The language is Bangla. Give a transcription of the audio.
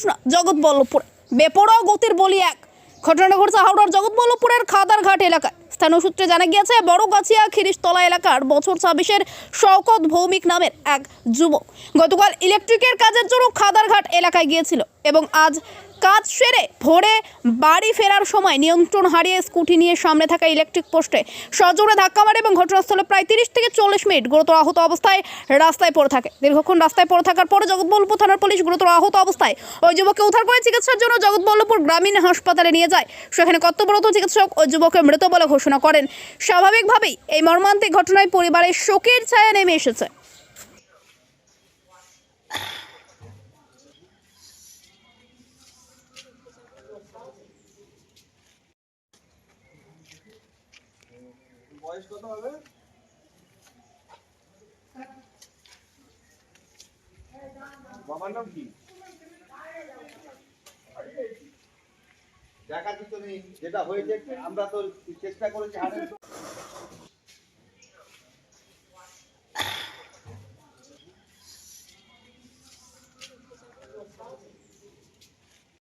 ঘটনা জগৎবল্লভপুর। বেপরোয়া গতির বলি এক। ঘটনা ঘটছে হাওড়ার জগৎবল্লভপুরের খাদারঘাট এলাকায়। স্থানীয় সূত্রে জানা গিয়েছে, বড়গাছিয়া খিরিশতলা এলাকার বছর ছাব্বিশের শওকত ভৌমিক নামের এক যুবক গতকাল ইলেকট্রিকের কাজের জন্য খাদারঘাট এলাকায় গিয়েছিল এবং আজ কাজ সেরে ভোরে বাড়ি ফেরার সময় নিয়ন্ত্রণ হারিয়ে স্কুটি নিয়ে সামনে থাকা ইলেকট্রিক পোস্টে সজোরে ধাক্কা মারে এবং ঘটনাস্থলে প্রায় তিরিশ থেকে চল্লিশ মিনিট গুরুতর আহত অবস্থায় রাস্তায় পড়ে থাকে। দীর্ঘক্ষণ রাস্তায় পড়ে থাকার পরে জগৎবল্লভপুর থানার পুলিশ গুরুতর আহত অবস্থায় ওই যুবককে উদ্ধার করে চিকিৎসার জন্য জগৎবল্লভপুর গ্রামীণ হাসপাতালে নিয়ে যায়। সেখানে কর্তব্যরত চিকিৎসক ওই যুবককে মৃত বলে ঘোষণা করেন। স্বাভাবিকভাবেই এই মর্মান্তিক ঘটনায় পরিবারের শোকের ছায়া নেমে এসেছে। বাবার নাম কি? দেখা নেই যেটা হয়েছে আমরা তো চেষ্টা করেছি